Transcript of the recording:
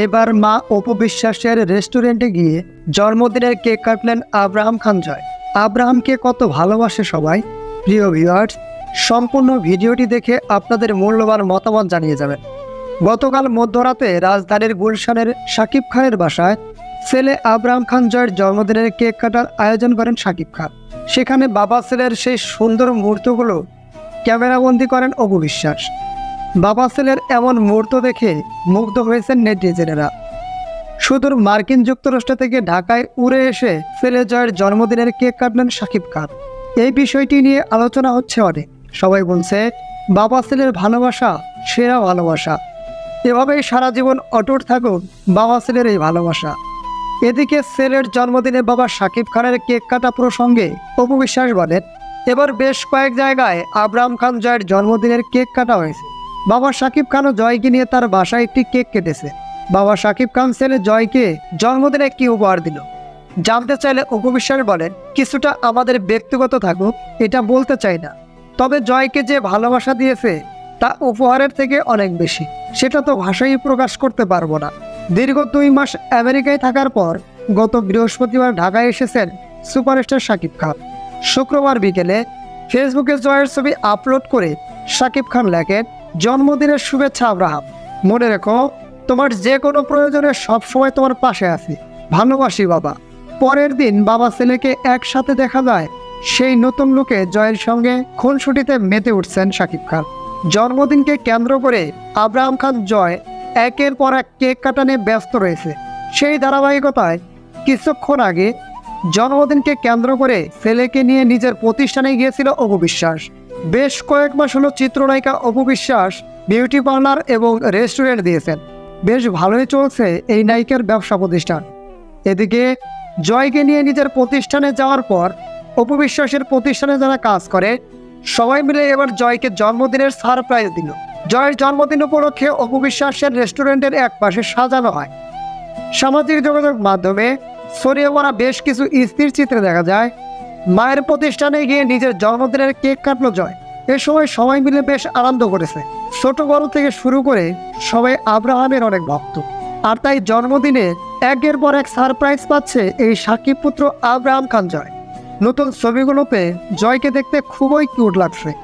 এবার মা অপবিশ্বাসের রেস্টুরেন্টে গিয়ে জন্মদিনের কেক কাটলেন আব্রাহাম খান জয়। আব্রাহামকে কত ভালোবাসে সবাই। প্রিয় ভিউয়ার্স, সম্পূর্ণ ভিডিওটি দেখে আপনাদের মূল্যবান মতামত জানিয়ে যাবেন। গতকাল মধ্যরাতে রাজধানীর গুলশানের শাকিব খানের বাসায় ছেলে আব্রাহাম খান জয়ের জন্মদিনের কেক কাটার আয়োজন করেন শাকিব খান। সেখানে বাবা ছেলের সেই সুন্দর মুহূর্তগুলো ক্যামেরাবন্দি করেন অপু বিশ্বাস। বাবা ছেলের এমন মুহূর্ত দেখে মুগ্ধ হয়েছেন নেটিজেনেরা। সুদূর মার্কিন যুক্তরাষ্ট্র থেকে ঢাকায় উড়ে এসে ছেলে জয়ের জন্মদিনের কেক কাটলেন শাকিব খান। এই বিষয়টি নিয়ে আলোচনা হচ্ছে অনেক। সবাই বলছে, বাবা ছেলের ভালোবাসা, সেরা ভালোবাসা। এভাবেই সারা জীবন অটুট থাকুক বাবা ছেলের এই ভালোবাসা। এদিকে ছেলের জন্মদিনে বাবা শাকিব খানের কেক কাটা প্রসঙ্গে অপু বিশ্বাস বলেন, এবার বেশ কয়েক জায়গায় আবরাম খান জয়ের জন্মদিনের কেক কাটা হয়েছে। বাবা শাকিব খানও জয়কে নিয়ে তার বাসায় একটি কেক কেটেছে। বাবা শাকিব খান ছেলে জয়কে জন্মদিনে কি উপহার দিল। জানতে চাইলে অপু বিশ্বাস বলেন, কিছুটা আমাদের ব্যক্তিগত থাকুক, এটা বলতে চাই না। তবে জয়কে যে ভালোবাসা দিয়েছে, তা উপহারের থেকে অনেক বেশি। সেটা তো ভাষায় প্রকাশ করতে পারব না। দীর্ঘ দুই মাস আমেরিকায় থাকার পর গত বৃহস্পতিবার ঢাকায় এসেছেন সুপারস্টার শাকিব খান। শুক্রবার বিকেলে ফেসবুকে জয়ের ছবি আপলোড করে শাকিব খান লেখেন জন্মদিনের শুভেচ্ছা, আব্রাহাম। মনে রেখো, তোমার যে কোনো প্রয়োজনে সবসময় তোমার পাশে আছি। ভালোবাসি, বাবা। পরের দিন বাবা ছেলেকে একসাথে দেখা যায়। সেই নতুন লোকে জয়ের সঙ্গে খুনসুটিতে মেতে উঠছেন শাকিব খান। জন্মদিনকে কেন্দ্র করে আব্রাহাম খান জয়। একের পর এক কেক কাটানে ব্যস্ত রয়েছে। সেই ধারাবাহিকতায় কিছুক্ষণ আগে জন্মদিনকে কেন্দ্র করে ছেলেকে নিয়ে নিজের প্রতিষ্ঠানে গিয়েছিল অপু বিশ্বাস। বেশ কয়েক মাস হলো চিত্রনায়িকা অপু বিশ্বাস, বিউটি পার্লার এবং রেস্টুরেন্ট দিয়েছেন। বেশ ভালোই চলছে এই নায়িকার ব্যবসা প্রতিষ্ঠান। এদিকে জয়কে নিয়ে নিজের প্রতিষ্ঠানে যাওয়ার পর অপু বিশ্বাসের প্রতিষ্ঠানে যারা কাজ করে, সবাই মিলে এবার জয়কে জন্মদিনের সারপ্রাইজ দিল। জয়ের জন্মদিন উপলক্ষে অপু বিশ্বাসের রেস্টুরেন্টের এক পাশে সাজানো হয়। সামাজিক যোগাযোগ মাধ্যমে ছড়িয়ে পড়া বেশ কিছু স্থির চিত্রে দেখা যায়। মায়ের প্রতিষ্ঠানে গিয়ে নিজের জন্মদিনের কেক কাটলো জয়। এ সময় সবাই মিলে বেশ আনন্দ করেছে। ছোট বড় থেকে শুরু করে সবাই আব্রাহামের অনেক ভক্ত। আর তাই জন্মদিনে একের পর এক সারপ্রাইজ পাচ্ছে এই সাকিব পুত্র আব্রাহাম খান জয়। নতুন ছবিগুলোতে জয়কে দেখতে খুবই কিউট লাগছে।